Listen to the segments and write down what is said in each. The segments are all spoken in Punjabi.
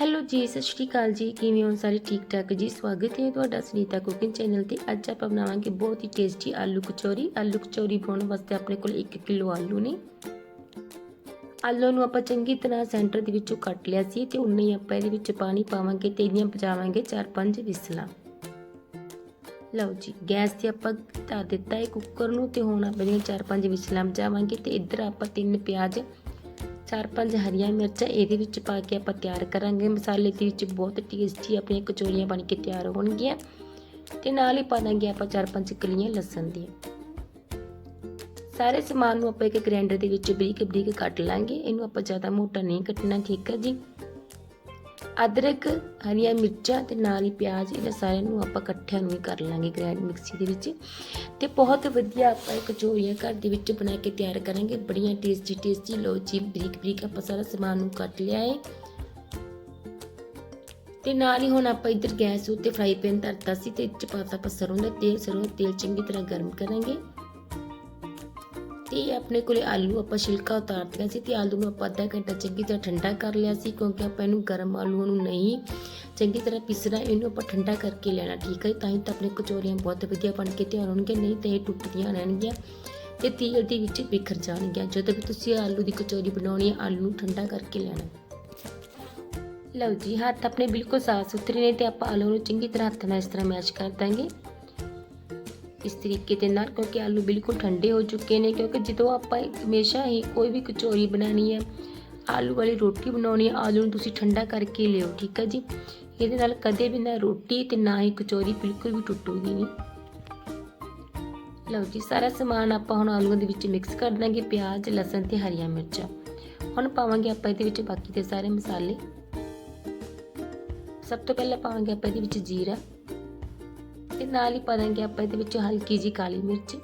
ਹੈਲੋ ਜੀ, ਸਤਿ ਸ਼੍ਰੀ ਅਕਾਲ ਜੀ। ਕਿਵੇਂ ਹੋ ਸਾਰੇ? ਠੀਕ ਠਾਕ ਜੀ। ਸਵਾਗਤ ਹੈ ਤੁਹਾਡਾ ਸੁਨੀਤਾ ਕੁਕਿੰਗ ਚੈਨਲ ਤੇ। ਅੱਜ ਆਪਾਂ ਬਣਾਵਾਂਗੇ ਬਹੁਤ ਹੀ ਟੇਸਟੀ ਆਲੂ ਕਚੌਰੀ। ਆਲੂ ਕਚੌਰੀ ਬਣਾਉਣ ਵਾਸਤੇ ਆਪਣੇ ਕੋਲ 1 ਕਿਲੋ ਆਲੂ ਨੇ। ਆਲੂ ਨੂੰ ਆਪਾਂ ਚੰਗੀ ਤਰ੍ਹਾਂ ਸੈਂਟਰ ਦੇ ਵਿੱਚੋਂ ਕੱਟ ਲਿਆ ਸੀ ਤੇ ਉਨੇ ਹੀ ਆਪਾਂ ਇਹਦੇ ਵਿੱਚ ਪਾਣੀ ਪਾਵਾਂਗੇ ਤੇ ਇਹਦੀਆਂ ਪਜਾਵਾਂਗੇ 4-5 ਵਿਸਲਾਂ। ਲਓ ਜੀ, ਗੈਸ ਤੇ ਆਪਾਂ ਧਰ ਦਿੱਤਾ ਹੈ ਕੁੱਕਰ ਨੂੰ ਤੇ ਹੁਣ ਆਪਾਂ ਇਹਦੀਆਂ 4-5 ਵਿਸਲਾਂ ਵਜਾਵਾਂਗੇ ਤੇ ਇੱਧਰ ਆਪਾਂ ਤਿੰਨ ਪਿਆਜ਼ ਚਾਰ ਪੰਜ ਹਰੀਆਂ ਮਿਰਚਾਂ ਇਹਦੇ ਵਿੱਚ ਪਾ ਕੇ ਆਪਾਂ ਤਿਆਰ ਕਰਾਂਗੇ। ਮਸਾਲੇ ਦੇ ਵਿੱਚ ਬਹੁਤ ਟੇਸਟੀ ਆਪਣੀਆਂ ਕਚੌਰੀਆਂ ਬਣ ਕੇ ਤਿਆਰ ਹੋਣਗੀਆਂ। ਤੇ ਨਾਲ ਹੀ ਪਾ ਦਾਂਗੇ ਆਪਾਂ ਚਾਰ ਪੰਜ ਕਲੀਆਂ ਲਸਣ ਦੀਆਂ। ਸਾਰੇ ਸਮਾਨ ਨੂੰ ਆਪਾਂ ਇੱਕ ਗ੍ਰਾਈਂਡਰ ਦੇ ਵਿੱਚ ਬਰੀਕ ਬਰੀਕ ਕੱਟ ਲਾਂਗੇ। ਇਹਨੂੰ ਆਪਾਂ ਜ਼ਿਆਦਾ ਮੋਟਾ ਨਹੀਂ ਕੱਟਣਾ, ਠੀਕ ਹੈ ਜੀ? ਅਦਰਕ, ਹਰੀਆਂ ਮਿਰਚਾਂ ਤੇ ਨਾਲ ਹੀ ਪਿਆਜ਼, ਇਹਨਾਂ ਸਾਰਿਆਂ ਨੂੰ ਆਪਾਂ ਇਕੱਠਿਆਂ ਨੂੰ ਹੀ ਕਰ ਲਾਂਗੇ ਗ੍ਰੈਂਡ ਮਿਕਸੀ ਦੇ ਵਿੱਚ। ਤੇ ਬਹੁਤ ਵਧੀਆ ਆਪਾਂ ਇਹ ਕਚੌਰੀਆਂ ਘਰ ਦੇ ਵਿੱਚ ਬਣਾ ਕੇ ਤਿਆਰ ਕਰਾਂਗੇ। ਬੜੀਆਂ ਟੇਸਟੀ ਟੇਸਟੀ ਲੋ ਜੀ, ਬਰੀਕ ਬਰੀਕ ਆਪਾਂ ਸਾਰਾ ਸਮਾਨ ਨੂੰ ਕੱਟ ਲਿਆ ਹੈ ਤੇ ਨਾਲ ਹੀ ਹੁਣ ਆਪਾਂ ਇੱਧਰ ਗੈਸ ਉੱਤੇ ਫਰਾਈ ਪੈਨ ਧਰਤਾ ਸੀ ਤੇ ਇਹ ਪਾਤਾ ਆਪਾਂ ਸਰੋਂ ਦਾ ਤੇਲ। ਸਰੋਂ ਦਾ ਤੇਲ ਚੰਗੀ ਤਰ੍ਹਾਂ ਗਰਮ ਕਰਾਂਗੇ। ਤੇ ਆਪਣੇ ਕੋਲੇ ਆਲੂ ਆਪਾਂ ਛਿਲਕਾ ਉਤਾਰ ਦਿੱਤਾ ਸੀ ਤੇ ਆਲੂ ਨੂੰ ਆਪਾਂ ਅੱਧਾ ਘੰਟਾ ਚੰਗੀ ਤਰ੍ਹਾਂ ਠੰਡਾ ਕਰ ਲਿਆ ਸੀ ਕਿਉਂਕਿ ਆਪਾਂ ਇਹਨੂੰ ਗਰਮ ਆਲੂ ਨੂੰ ਨਹੀਂ ਚੰਗੀ ਤਰ੍ਹਾਂ ਪੀਸਣਾ, ਇਹਨੂੰ ਆਪਾਂ ਠੰਡਾ ਕਰਕੇ ਲੈਣਾ, ਠੀਕ ਹੈ? ਤਾਂ ਹੀ ਤਾਂ ਆਪਣੇ ਕਚੋਰੀਆਂ ਬਹੁਤ ਵਧੀਆ ਬਣ ਕੇ ਤਿਆਰ ਹੋਣਗੀਆਂ, ਨਹੀਂ ਤਾਂ ਇਹ ਟੁੱਟਦੀਆਂ ਰਹਿਣਗੀਆਂ ਤੇ ਤੇਲ ਦੇ ਵਿੱਚ ਬਿਖਰ ਜਾਣਗੀਆਂ। ਜਦੋਂ ਵੀ ਤੁਸੀਂ ਆਲੂ ਦੀ ਕਚੋਰੀ ਬਣਾਉਣੀ ਹੈ, ਆਲੂ ਨੂੰ ਠੰਡਾ ਕਰਕੇ ਲੈਣਾ। ਲਓ ਜੀ, ਹੱਥ ਆਪਣੇ ਬਿਲਕੁਲ ਸਾਫ਼ ਸੁਥਰੇ ਨੇ ਤੇ ਆਪਾਂ ਆਲੂ ਨੂੰ ਚੰਗੀ ਤਰ੍ਹਾਂ ਹੱਥ ਨਾਲ ਇਸ ਤਰ੍ਹਾਂ ਮੈਸ਼ ਕਰ ਦਾਂਗੇ। ਇਸ ਤਰੀਕੇ ਦੇ ਨਾਲ ਕਿਉਂਕਿ ਆਲੂ ਬਿਲਕੁਲ ਠੰਡੇ ਹੋ ਚੁੱਕੇ ਨੇ ਕਿਉਂਕਿ ਜਦੋਂ ਆਪਾਂ ਹਮੇਸ਼ਾ ਹੀ ਕੋਈ ਵੀ ਕਚੌਰੀ ਬਣਾਉਣੀ ਹੈ, ਆਲੂ ਵਾਲੀ ਰੋਟੀ ਬਣਾਉਣੀ ਹੈ, ਆਲੂ ਨੂੰ ਤੁਸੀਂ ਠੰਡਾ ਕਰਕੇ ਲਿਓ, ਠੀਕ ਹੈ ਜੀ? ਇਹਦੇ ਨਾਲ ਕਦੇ ਵੀ ਨਾ ਰੋਟੀ ਤੇ ਨਾ ਹੀ ਕਚੌਰੀ ਬਿਲਕੁਲ ਵੀ ਟੁੱਟੂਗੀ ਨਹੀਂ। ਲਓ ਜੀ, ਸਾਰਾ ਸਮਾਨ ਆਪਾਂ ਹੁਣ ਆਲੂਆਂ ਦੇ ਵਿੱਚ ਮਿਕਸ ਕਰ ਦਾਂਗੇ, ਪਿਆਜ਼, ਲਸਣ ਤੇ ਹਰੀਆਂ ਮਿਰਚਾਂ। ਹੁਣ ਪਾਵਾਂਗੇ ਆਪਾਂ ਇਹਦੇ ਵਿੱਚ ਬਾਕੀ ਦੇ ਸਾਰੇ ਮਸਾਲੇ। ਸਭ ਤੋਂ ਪਹਿਲਾਂ ਪਾਵਾਂਗੇ ਆਪਾਂ ਇਹਦੇ ਵਿੱਚ ਜੀਰਾ। ਤੇ ਨਾਲ ਹੀ ਪਾ ਦਾਂਗੇ ਆਪਾਂ ਇਹਦੇ ਵਿੱਚ ਹਲਕੀ ਜੀ ਕਾਲੀ ਮਿਰਚ।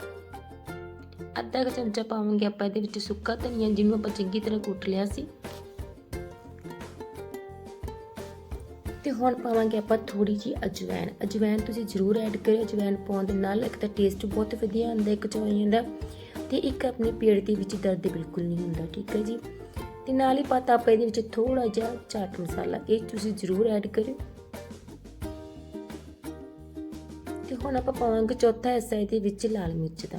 ਅੱਧਾ ਕੁ ਚਮਚਾ ਪਾਵਾਂਗੇ ਆਪਾਂ ਇਹਦੇ ਵਿੱਚ ਸੁੱਕਾ ਧਨੀਆ, ਜਿਹਨੂੰ ਆਪਾਂ ਚੰਗੀ ਤਰ੍ਹਾਂ ਕੁੱਟ ਲਿਆ ਸੀ। ਤੇ ਹੁਣ ਪਾਵਾਂਗੇ ਆਪਾਂ ਥੋੜੀ ਜੀ ਅਜਵਾਇਣ ਅਜਵਾਇਣ ਤੁਸੀਂ ਜ਼ਰੂਰ ਐਡ ਕਰਿਓ। ਅਜਵਾਇਣ ਪਾਉਣ ਦੇ ਨਾਲ ਇੱਕ ਤਾਂ ਟੇਸਟ ਬਹੁਤ ਵਧੀਆ ਆਉਂਦਾ, ਇੱਕ ਚਵਾਈਆਂ ਦਾ ਤੇ ਇੱਕ ਆਪਣੇ ਪੇਟ ਦੇ ਵਿੱਚ ਦਰਦ ਬਿਲਕੁਲ ਨਹੀਂ ਹੁੰਦਾ, ਠੀਕ ਹੈ ਜੀ? ਤੇ ਨਾਲ ਹੀ ਪਾਤਾ ਆਪਾਂ ਇਹਦੇ ਵਿੱਚ ਥੋੜਾ ਜਿਹਾ ਚਾਟ ਮਸਾਲਾ। ਇਹ ਤੁਸੀਂ ਜ਼ਰੂਰ ਐਡ ਕਰਿਓ। ਹੁਣ ਆਪਾਂ ਪਾਵਾਂਗੇ ਚੌਥਾ ਹਿੱਸਾ ਇਹਦੇ ਵਿੱਚ ਲਾਲ ਮਿਰਚ ਦਾ।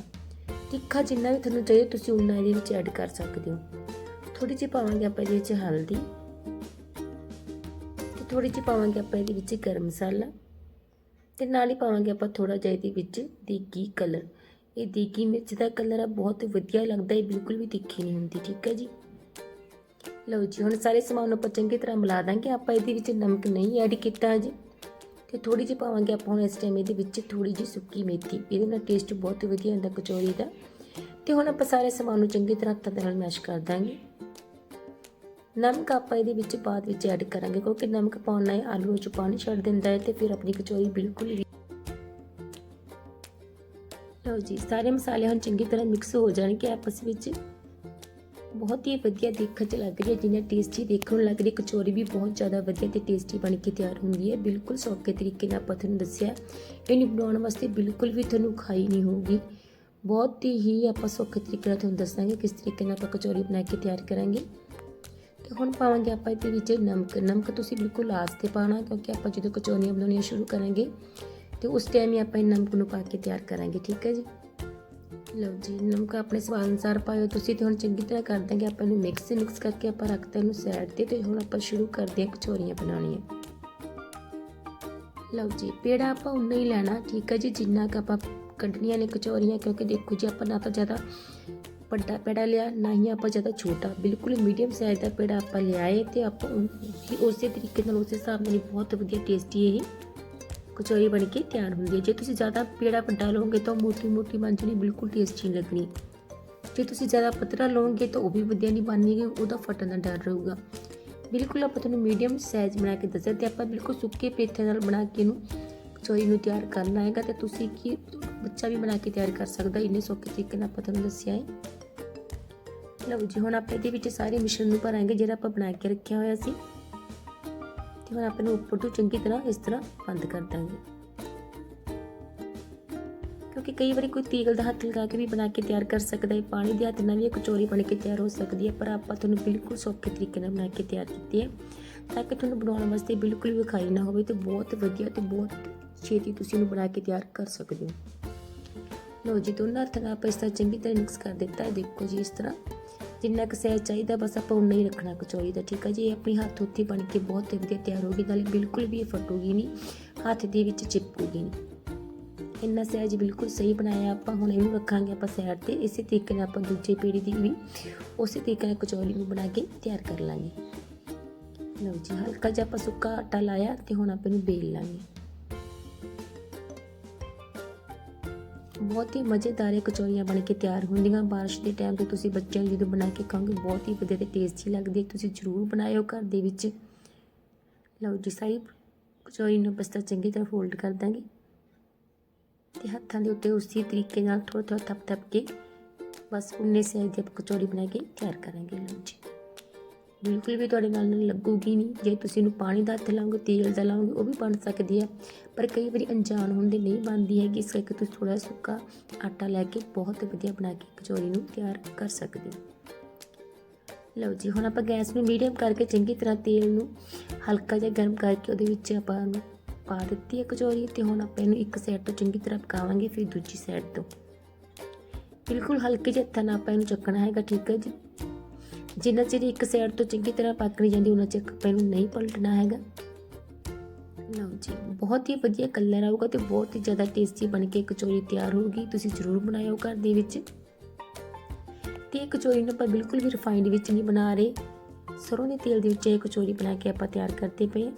ਤਿੱਖਾ ਜਿੰਨਾ ਵੀ ਤੁਹਾਨੂੰ ਚਾਹੀਦਾ ਤੁਸੀਂ ਉਨਾ ਇਹਦੇ ਵਿੱਚ ਐਡ ਕਰ ਸਕਦੇ ਹੋ। ਥੋੜੀ ਜਿਹੀ ਪਾਵਾਂਗੇ ਆਪਾਂ ਇਹਦੇ ਵਿੱਚ ਹਲਦੀ ਤੇ ਥੋੜੀ ਜਿਹੀ ਪਾਵਾਂਗੇ ਆਪਾਂ ਇਹਦੇ ਵਿੱਚ ਗਰਮ ਮਸਾਲਾ ਤੇ ਨਾਲ ਹੀ ਪਾਵਾਂਗੇ ਆਪਾਂ ਥੋੜਾ ਜਿਹਾ ਇਹਦੇ ਵਿੱਚ ਦੇਗੀ ਕਲਰ। ਇਹ ਦੇਗੀ ਮਿਰਚ ਦਾ ਕਲਰ ਆ, ਬਹੁਤ ਵਧੀਆ ਲੱਗਦਾ ਹੈ ਬਿਲਕੁਲ ਵੀ ਤਿੱਖੀ ਨਹੀਂ ਹੁੰਦੀ, ਠੀਕ ਹੈ ਜੀ? ਲਓ ਜੀ, ਹੁਣ ਸਾਰੇ ਸਮਾਨ ਨੂੰ ਆਪਾਂ ਚੰਗੀ ਤਰ੍ਹਾਂ ਮਿਲਾ ਦਾਂਗੇ। ਆਪਾਂ ਇਹਦੇ ਵਿੱਚ ਨਮਕ ਨਹੀਂ ਐਡ ਕੀਤਾ ਜੀ ਤੇ ਥੋੜੀ ਜਿਹੀ ਪਾਵਾਂਗੇ ਆਪਾਂ ਹੁਣ ਇਸ ਟਾਈਮ ਇਹਦੇ ਵਿੱਚ ਥੋੜੀ ਜਿਹੀ ਸੁੱਕੀ ਮੇਥੀ। ਇਹਦੇ ਨਾਲ ਟੇਸਟ ਬਹੁਤ ਵਧੀਆ ਹੁੰਦਾ ਕਚੌਰੀ ਦਾ। ਤੇ ਹੁਣ ਆਪਾਂ ਸਾਰੇ ਸਮਾਨ ਨੂੰ ਚੰਗੀ ਤਰ੍ਹਾਂ ਹੱਥਾਂ ਦੇ ਨਾਲ ਮੈਸ਼ ਕਰ ਦਾਂਗੇ। ਨਮਕ ਆਪਾਂ ਇਹਦੇ ਵਿੱਚ ਬਾਅਦ ਵਿੱਚ ਐਡ ਕਰਾਂਗੇ ਕਿਉਂਕਿ ਨਮਕ ਪਾਉਣ ਨਾਲ ਆਲੂ ਵਿੱਚ ਪਾਣੀ ਛੱਡ ਦਿੰਦਾ ਹੈ ਤੇ ਫਿਰ ਆਪਣੀ ਕਚੌਰੀ ਬਿਲਕੁਲ ਵੀ ਲਓ ਜੀ, ਸਾਰੇ ਮਸਾਲੇ ਹੁਣ ਚੰਗੀ ਤਰ੍ਹਾਂ ਮਿਕਸ ਹੋ ਜਾਣਗੇ ਆਪਸ ਵਿੱਚ। ਬਹੁਤ ਹੀ ਵਧੀਆ ਦੇਖਣ ਚ ਲੱਗ ਰਹੀ ਹੈ ਜਿੰਨੇ ਟੇਸਟੀ ਦੇਖਣ ਨੂੰ ਲੱਗ ਰਹੀ ਹੈ, ਕਚੌਰੀ ਵੀ ਬਹੁਤ ਜ਼ਿਆਦਾ ਵਧੀਆ ਤੇ ਟੇਸਟੀ ਬਣ ਕੇ ਤਿਆਰ ਹੁੰਦੀ ਹੈ। ਬਿਲਕੁਲ ਸੌਖੇ ਤਰੀਕੇ ਨਾਲ ਆਪਾਂ ਤੁਹਾਨੂੰ ਦੱਸਿਆ ਇਹਨੂੰ ਬਣਾਉਣ ਵਾਸਤੇ ਬਿਲਕੁਲ ਵੀ ਤੁਹਾਨੂੰ ਖਾਈ ਨਹੀਂ ਹੋਊਗੀ। ਬਹੁਤ ਹੀ ਆਪਾਂ ਸੌਖੇ ਤਰੀਕੇ ਨਾਲ ਤੁਹਾਨੂੰ ਦੱਸਾਂਗੇ ਕਿਸ ਤਰੀਕੇ ਨਾਲ ਆਪਾਂ ਕਚੌਰੀ ਬਣਾ ਕੇ ਤਿਆਰ ਕਰਾਂਗੇ। ਤੇ ਹੁਣ ਪਾਵਾਂਗੇ ਆਪਾਂ ਇਹਦੇ ਵਿੱਚ ਨਮਕ। ਨਮਕ ਤੁਸੀਂ ਬਿਲਕੁਲ ਲਾਸਟ ਤੇ ਪਾਣਾ ਕਿਉਂਕਿ ਆਪਾਂ ਜਦੋਂ ਕਚੌਰੀਆਂ ਬਣਾਉਣੀਆਂ ਸ਼ੁਰੂ ਕਰਾਂਗੇ ਤੇ ਉਸ ਟਾਈਮ ਹੀ ਆਪਾਂ ਇਹ ਨਮਕ ਨੂੰ ਪਾ ਕੇ ਤਿਆਰ ਕਰਾਂਗੇ, ਠੀਕ ਹੈ ਜੀ? ਲਓ ਜੀ, ਨਮਕ ਆਪਣੇ ਸਵਾਦ ਅਨੁਸਾਰ ਪਾਇਓ। ਤੁਸੀਂ ਤੇ ਹੁਣ ਚੰਗੀ ਤਰ੍ਹਾਂ ਕਰ ਦਾਂਗੇ ਆਪਾਂ ਇਹਨੂੰ ਮਿਕਸ ਮਿਕਸ ਕਰਕੇ ਆਪਾਂ ਰੱਖਦੇ ਇਹਨੂੰ ਸਾਈਡ ਤੇ ਤੇ ਹੁਣ ਆਪਾਂ ਸ਼ੁਰੂ ਕਰਦੇ ਹਾਂ ਕਚੌਰੀਆਂ ਬਣਾਉਣੀਆਂ। ਲਓ ਜੀ, ਪੇੜਾ ਆਪਾਂ ਉਨਾ ਹੀ ਲੈਣਾ, ਠੀਕ ਹੈ ਜੀ, ਜਿੰਨਾ ਕ ਆਪਾਂ ਕੱਢਣੀਆਂ ਨੇ ਕਚੌਰੀਆਂ, ਕਿਉਂਕਿ ਦੇਖੋ ਜੀ, ਆਪਾਂ ਨਾ ਤਾਂ ਜ਼ਿਆਦਾ ਵੱਡਾ ਪੇੜਾ ਲਿਆ, ਨਾ ਹੀ ਆਪਾਂ ਜ਼ਿਆਦਾ ਛੋਟਾ, ਬਿਲਕੁਲ ਮੀਡੀਅਮ ਸਾਈਜ਼ ਦਾ ਪੇੜਾ ਆਪਾਂ ਲਿਆਏ ਤੇ ਆਪਾਂ ਉਸੇ ਤਰੀਕੇ ਨਾਲ ਉਸੇ ਹਿਸਾਬ ਨਾਲ ਬਹੁਤ ਵਧੀਆ ਟੇਸਟੀ ਇਹ। ਕਚੌਰੀ ਬਣ ਕੇ ਤਿਆਰ ਹੁੰਦੀ ਹੈ। ਜੇ ਤੁਸੀਂ ਜ਼ਿਆਦਾ ਪੇੜਾ ਵੱਡਾ ਲਓਗੇ ਤਾਂ ਮੋਟੀ ਮੋਟੀ ਬਣ ਜਾਣੀ ਬਿਲਕੁਲ ਟੇਸਟੀ ਨਹੀਂ ਲੱਗਣੀ। ਜੇ ਤੁਸੀਂ ਜ਼ਿਆਦਾ ਪਤਲਾ ਲਓਗੇ ਤਾਂ ਉਹ ਵੀ ਵਧੀਆ ਨਹੀਂ ਬਣਨੀ ਉਹਦਾ ਫਟਣ ਦਾ ਡਰ ਰਹੂਗਾ। ਬਿਲਕੁਲ ਆਪਾਂ ਤੁਹਾਨੂੰ ਮੀਡੀਅਮ ਸਾਈਜ਼ ਬਣਾ ਕੇ ਦੱਸਿਆ ਤੇ ਆਪਾਂ ਬਿਲਕੁਲ ਸੁੱਕੇ ਪੇਥੇ ਨਾਲ ਬਣਾ ਕੇ ਇਹਨੂੰ ਕਚੌਰੀ ਨੂੰ ਤਿਆਰ ਕਰਨਾ ਹੈਗਾ ਤੇ ਤੁਸੀਂ ਕੀ ਬੱਚਾ ਵੀ ਬਣਾ ਕੇ ਤਿਆਰ ਕਰ ਸਕਦਾ, ਇੰਨੇ ਸੌਖੇ ਤਰੀਕੇ ਨਾਲ ਆਪਾਂ ਤੁਹਾਨੂੰ ਦੱਸਿਆ ਹੈ। ਲਓ ਜੀ, ਹੁਣ ਆਪਾਂ ਇਹਦੇ ਵਿੱਚ ਸਾਰੇ ਮਿਸ਼ਰਣ ਨੂੰ ਭਰਾਂਗੇ ਜਿਹੜਾ ਆਪਾਂ ਬਣਾ ਕੇ ਰੱਖਿਆ ਹੋਇਆ ਸੀ। ਹੁਣ ਆਪਾਂ ਨੂੰ ਉੱਪਰ ਤੋਂ ਚੰਗੀ ਤਰ੍ਹਾਂ ਇਸ ਤਰ੍ਹਾਂ ਬੰਦ ਕਰ ਦਾਂਗੇ। ਕਿਉਂਕਿ ਕਈ ਵਾਰੀ ਕੋਈ ਤੀਗਲ ਦਾ ਹੱਥ ਲਗਾ ਕੇ ਵੀ ਬਣਾ ਕੇ ਤਿਆਰ ਕਰ ਸਕਦਾ ਹੈ, ਪਾਣੀ ਦੇ ਹੱਥ ਨਾਲ ਵੀ ਇਹ ਕਚੌਰੀ ਬਣ ਕੇ ਤਿਆਰ ਹੋ ਸਕਦੀ ਹੈ, ਪਰ ਆਪਾਂ ਤੁਹਾਨੂੰ ਬਿਲਕੁਲ ਸੌਖੇ ਤਰੀਕੇ ਨਾਲ ਬਣਾ ਕੇ ਤਿਆਰ ਕੀਤੀ ਹੈ। ਤਾਂ ਕਿ ਤੁਹਾਨੂੰ ਬਣਾਉਣ ਵਾਸਤੇ ਬਿਲਕੁਲ ਵੀ ਵਿਖਾਈ ਨਾ ਹੋਵੇ ਤੇ ਬਹੁਤ ਵਧੀਆ ਤੇ ਬਹੁਤ ਛੇਤੀ ਤੁਸੀਂ ਇਹਨੂੰ ਬਣਾ ਕੇ ਤਿਆਰ ਕਰ ਸਕਦੇ ਹੋ। ਲਓ ਜੀ, ਦੋਨਾਂ ਹੱਥਾਂ ਨਾਲ ਆਪਾਂ ਇਸ ਤਰ੍ਹਾਂ ਚੰਗੀ ਤਰ੍ਹਾਂ ਮਿਕਸ ਕਰ ਦਿੱਤਾ ਹੈ। ਦੇਖੋ ਜੀ, ਇਸ ਤਰ੍ਹਾਂ ਜਿੰਨਾ ਕੁ ਸਹਿਜ ਚਾਹੀਦਾ, ਬਸ ਆਪਾਂ ਉਨਾ ਹੀ ਰੱਖਣਾ ਕਚੌਰੀ ਦਾ ਠੀਕ ਹੈ ਜੀ? ਇਹ ਆਪਣੀ ਹੱਥ ਉੱਤੇ ਬਣ ਕੇ ਬਹੁਤ ਵਧੀਆ ਤਿਆਰ ਹੋਗੀ ਨਾਲੇ ਬਿਲਕੁਲ ਵੀ ਇਹ ਫਟੂਗੀ ਨਹੀਂ, ਹੱਥ ਦੇ ਵਿੱਚ ਚਿਪਕੂਗੀ ਨਹੀਂ। ਇੰਨਾ ਸਹਿਜ ਬਿਲਕੁਲ ਸਹੀ ਬਣਾਇਆ ਆਪਾਂ, ਹੁਣ ਇਹਨੂੰ ਰੱਖਾਂਗੇ ਆਪਾਂ ਸਾਈਡ ਤੇ, ਇਸੇ ਤਰੀਕੇ ਨਾਲ ਆਪਾਂ ਦੂਜੇ ਪੀੜੀ ਦੀ ਵੀ, ਉਸੇ ਤਰੀਕੇ ਨਾਲ ਕਚੌਰੀ ਨੂੰ ਬਣਾ ਕੇ ਤਿਆਰ ਕਰ ਲਾਂਗੇ। ਲਓ ਜੀ, ਹਲਕਾ ਜਿਹਾ ਆਪਾਂ ਸੁੱਕਾ ਆਟਾ ਲਾਇਆ ਤੇ ਹੁਣ ਆਪਾਂ ਇਹਨੂੰ ਬੇਲ ਲਾਂਗੇ। ਬਹੁਤ ਹੀ ਮਜ਼ੇਦਾਰ ਕਚੌਰੀਆਂ ਬਣ ਕੇ ਤਿਆਰ ਹੁੰਦੀਆਂ। ਬਾਰਿਸ਼ ਦੇ ਟਾਈਮ ਤੇ ਤੁਸੀਂ ਬੱਚਿਆਂ ਨੂੰ ਜਦੋਂ ਬਣਾ ਕੇ ਖਾਓਗੇ, ਬਹੁਤ ਹੀ ਵਧੀਆ ਤੇ ਟੇਸਟੀ ਲੱਗਦੀ ਤੁਸੀਂ ਜ਼ਰੂਰ ਬਣਾਇਓ ਘਰ ਦੇ ਵਿੱਚ। ਲਓ ਜੀ, ਸਾਰੀ ਕਚੌਰੀ ਨੂੰ ਬਸ ਤਾਂ ਚੰਗੀ ਤਰ੍ਹਾਂ ਫੋਲਡ ਕਰ ਦਾਂਗੇ ਤੇ ਹੱਥਾਂ ਦੇ ਉੱਤੇ ਉਸੇ ਤਰੀਕੇ ਨਾਲ ਥੋੜਾ ਥੋੜਾ ਥੱਪ ਥੱਪ ਕੇ ਬਸ ਉਨੇ ਸਾਈਜ਼ ਦੀ ਆਪਾਂ ਕਚੌਰੀ ਬਣਾ ਕੇ ਤਿਆਰ ਕਰਾਂਗੇ। ਲਓ ਜੀ। ਬਿਲਕੁਲ ਵੀ ਤੁਹਾਡੇ ਨਾਲ ਨਹੀਂ ਲੱਗੂਗੀ ਨਹੀਂ। ਜੇ ਤੁਸੀਂ ਇਹਨੂੰ ਪਾਣੀ ਦਾ ਹੱਥ ਲਾਓਗੇ, ਤੇਲ ਦਾ ਲਾਓਗੇ, ਉਹ ਵੀ ਬਣ ਸਕਦੀ ਹੈ। ਪਰ ਕਈ ਵਾਰੀ ਅਣਜਾਣ ਹੁੰਦੇ ਨਹੀਂ ਬਣਦੀ ਹੈਗੀ ਇਸ ਕਰਕੇ ਤੁਸੀਂ ਥੋੜਾ ਸੁੱਕਾ ਆਟਾ ਲੈ ਕੇ ਬਹੁਤ ਵਧੀਆ ਬਣਾ ਕੇ ਕਚੋਰੀ ਨੂੰ ਤਿਆਰ ਕਰ ਸਕਦੇ ਹੋ। ਲਓ ਜੀ, ਹੁਣ ਆਪਾਂ ਗੈਸ ਨੂੰ ਮੀਡੀਅਮ ਕਰਕੇ ਚੰਗੀ ਤਰ੍ਹਾਂ ਤੇਲ ਨੂੰ ਹਲਕਾ ਜਿਹਾ ਗਰਮ ਕਰਕੇ ਉਹਦੇ ਵਿੱਚ ਆਪਾਂ ਉਹਨੂੰ ਪਾ ਦਿੱਤੀ ਹੈ ਕਚੌਰੀ ਤੇ ਹੁਣ ਆਪਾਂ ਇਹਨੂੰ ਇੱਕ ਸਾਈਡ ਤੋਂ ਚੰਗੀ ਤਰ੍ਹਾਂ ਪਕਾਵਾਂਗੇ, ਫਿਰ ਦੂਜੀ ਸਾਈਡ ਤੋਂ। ਬਿਲਕੁਲ ਹਲਕੇ ਜਿਹੇ ਹੱਥਾਂ ਨਾਲ ਆਪਾਂ ਇਹਨੂੰ ਚੱਕਣਾ ਹੈਗਾ, ਠੀਕ ਹੈ ਜੀ। ਜਿੰਨਾ ਚਿਰ ਇੱਕ ਸਾਈਡ ਤੋਂ ਚੰਗੀ ਤਰ੍ਹਾਂ ਪੱਕ ਨਹੀਂ ਜਾਂਦੀ ਉਹਨਾਂ ਚਿਰ ਕੱਪੜੇ ਨੂੰ ਨਹੀਂ ਪਲਟਣਾ ਹੈਗਾ। ਲਓ ਜੀ, ਬਹੁਤ ਹੀ ਵਧੀਆ ਕਲਰ ਆਊਗਾ ਤੇ ਬਹੁਤ ਹੀ ਜ਼ਿਆਦਾ ਟੇਸਟੀ ਬਣ ਕੇ ਕਚੋਰੀ ਤਿਆਰ ਹੋਊਗੀ। ਤੁਸੀਂ ਜ਼ਰੂਰ ਬਣਾਇਓ ਘਰ ਦੇ ਵਿੱਚ। ਤੇ ਇਹ ਕਚੌਰੀ ਨੂੰ ਆਪਾਂ ਬਿਲਕੁਲ ਵੀ ਰਿਫਾਈਨਡ ਵਿੱਚ ਨਹੀਂ ਬਣਾ ਰਹੇ। ਸਰੋਂ ਦੇ ਤੇਲ ਦੇ ਵਿੱਚ ਇਹ ਕਚੋਰੀ ਬਣਾ ਕੇ ਆਪਾਂ ਤਿਆਰ ਕਰਦੇ ਪਏ ਹਾਂ।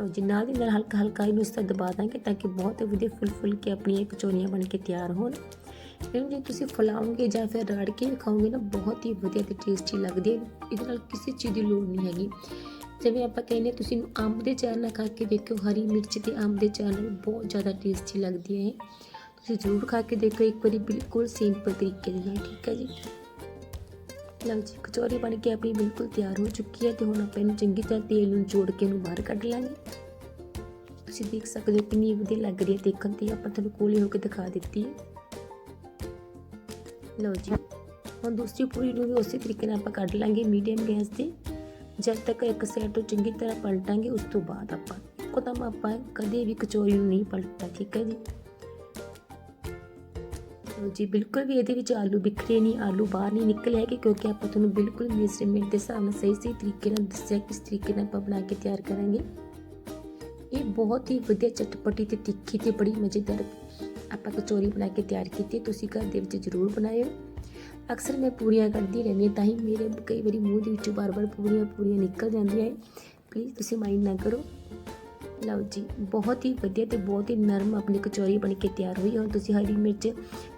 ਲਓ ਜੀ, ਨਾਲ ਦੀ ਨਾਲ ਹਲਕਾ ਹਲਕਾ ਇਹਨੂੰ ਇਸ ਤਰ੍ਹਾਂ ਦਬਾ ਦਾਂਗੇ ਤਾਂ ਕਿ ਬਹੁਤ ਵਧੀਆ ਫੁੱਲ ਫੁੱਲ ਕੇ ਆਪਣੀਆਂ ਇਹ ਕਚੌਰੀਆਂ ਬਣ ਕੇ ਤਿਆਰ ਹੋਣ। ਇਹਨੂੰ ਜੇ ਤੁਸੀਂ ਫੁਲਾਓਗੇ ਜਾਂ ਫਿਰ ਰੜ ਕੇ ਵੀ ਖਾਓਗੇ ਨਾ, ਬਹੁਤ ਹੀ ਵਧੀਆ ਤੇ ਟੇਸਟੀ ਲੱਗਦੀ ਹੈ। ਇਹਦੇ ਨਾਲ ਕਿਸੇ ਚੀਜ਼ ਦੀ ਲੋੜ ਨਹੀਂ ਹੈਗੀ। ਜਿਵੇਂ ਆਪਾਂ ਕਹਿੰਦੇ ਤੁਸੀਂ ਅੰਬ ਦੇ ਚਾਰ ਨਾਲ ਖਾ ਕੇ ਦੇਖਿਓ, ਹਰੀ ਮਿਰਚ ਤੇ ਅੰਬ ਦੇ ਚਾਰ ਨਾਲ ਬਹੁਤ ਜ਼ਿਆਦਾ ਟੇਸਟੀ ਲੱਗਦੀ ਹੈ ਤੁਸੀਂ ਜ਼ਰੂਰ ਖਾ ਕੇ ਦੇਖੋ ਇੱਕ ਵਾਰੀ ਬਿਲਕੁਲ ਸਿੰਪਲ ਤਰੀਕੇ ਦੇ ਨਾਲ, ਠੀਕ ਹੈ ਜੀ? ਲਓ ਜੀ, ਕਚੌਰੀ ਬਣ ਕੇ ਆਪਣੀ ਬਿਲਕੁਲ ਤਿਆਰ ਹੋ ਚੁੱਕੀ ਹੈ ਤੇ ਹੁਣ ਆਪਾਂ ਇਹਨੂੰ ਚੰਗੀ ਤਰ੍ਹਾਂ ਤੇਲ ਨੂੰ ਜੋੜ ਕੇ ਇਹਨੂੰ ਬਾਹਰ ਕੱਢ ਲਾਂਗੇ। ਤੁਸੀਂ ਦੇਖ ਸਕਦੇ ਹੋ ਕਿੰਨੀ ਵਧੀਆ ਲੱਗ ਰਹੀ ਹੈ, ਦੇਖਣ ਤੇ ਆਪਾਂ ਤੁਹਾਨੂੰ ਕੋਲੇ ਹੋ ਕੇ ਦਿਖਾ ਦਿੱਤੀ ਹੈ। ਲਓ ਜੀ। ਹੁਣ ਦੂਸਰੀ ਪੂਰੀ ਨੂੰ ਵੀ ਉਸੇ ਤਰੀਕੇ ਨਾਲ ਆਪਾਂ ਕੱਢ ਲਾਂਗੇ ਮੀਡੀਅਮ ਗੈਸ ਤੇ। ਜਦ ਤੱਕ ਇੱਕ ਸਾਈਡ ਤੋਂ ਚੰਗੀ ਤਰ੍ਹਾਂ ਪਲਟਾਂਗੇ, ਉਸ ਤੋਂ ਬਾਅਦ ਆਪਾਂ ਇੱਕਦਮ ਆਪਾਂ ਕਦੇ ਵੀ ਕਚੋਰੀ ਨੂੰ ਨਹੀਂ ਪਲਟਣਾ, ਠੀਕ ਹੈ ਜੀ? ਲਓ ਜੀ, ਬਿਲਕੁਲ ਵੀ ਇਹਦੇ ਵਿੱਚ ਆਲੂ ਬਿਖਰੇ ਨਹੀਂ, ਆਲੂ ਬਾਹਰ ਨਹੀਂ ਨਿਕਲੇ ਹੈਗੇ, ਕਿਉਂਕਿ ਆਪਾਂ ਤੁਹਾਨੂੰ ਬਿਲਕੁਲ ਮੇਜ਼ਰਮੈਂਟ ਦੇ ਹਿਸਾਬ ਨਾਲ ਸਹੀ ਸਹੀ ਤਰੀਕੇ ਨਾਲ ਦੱਸਿਆ, ਕਿਸ ਤਰੀਕੇ ਨਾਲ ਆਪਾਂ ਬਣਾ ਕੇ ਤਿਆਰ ਕਰਾਂਗੇ। ਇਹ ਬਹੁਤ ਹੀ ਵਧੀਆ ਚਟਪਟੀ ਤੇ ਤਿੱਖੀ ਤੇ ਬੜੀ ਮਜ਼ੇਦਾਰ ਆਪਾਂ ਕਚੌਰੀ ਬਣਾ ਕੇ ਤਿਆਰ ਕੀਤੀ, ਤੁਸੀਂ ਘਰ ਦੇ ਵਿੱਚ ਜ਼ਰੂਰ ਬਣਾਇਓ। ਅਕਸਰ ਮੈਂ ਪੂਰੀਆਂ ਕਰਦੀ ਰਹਿੰਦੀ ਹਾਂ, ਤਾਂ ਹੀ ਮੇਰੇ ਕਈ ਵਾਰੀ ਮੂੰਹ ਦੇ ਵਿੱਚੋਂ ਬਾਰ-ਬਾਰ ਪੂਰੀਆਂ ਪੂਰੀਆਂ ਨਿਕਲ ਜਾਂਦੀਆਂ ਹੈ। ਪਲੀਜ਼ ਤੁਸੀਂ ਮਾਈਂਡ ਨਾ ਕਰੋ। ਲਓ ਜੀ, ਬਹੁਤ ਹੀ ਵਧੀਆ ਤੇ ਬਹੁਤ ਹੀ ਨਰਮ ਆਪਣੀ ਕਚੌਰੀ ਬਣ ਕੇ ਤਿਆਰ ਹੋਈ ਹੁਣ ਤੁਸੀਂ ਹਰੀ ਮਿਰਚ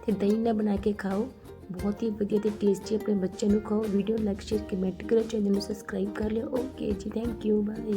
ਤੇ ਦਹੀਂ ਨਾਲ ਬਣਾ ਕੇ ਖਾਓ। ਬਹੁਤ ਹੀ ਵਧੀਆ ਤੇ ਟੇਸਟੀ ਆਪਣੇ ਬੱਚਿਆਂ ਨੂੰ ਖਾਓ। ਵੀਡੀਓ ਲਾਈਕ ਸ਼ੇਅਰ ਕਮੈਂਟ ਕਰੋ। ਚੈਨਲ ਨੂੰ ਸਬਸਕ੍ਰਾਈਬ ਕਰ ਲਿਓ। ਓਕੇ ਜੀ ਥੈਂਕ ਯੂ ਬਾਏ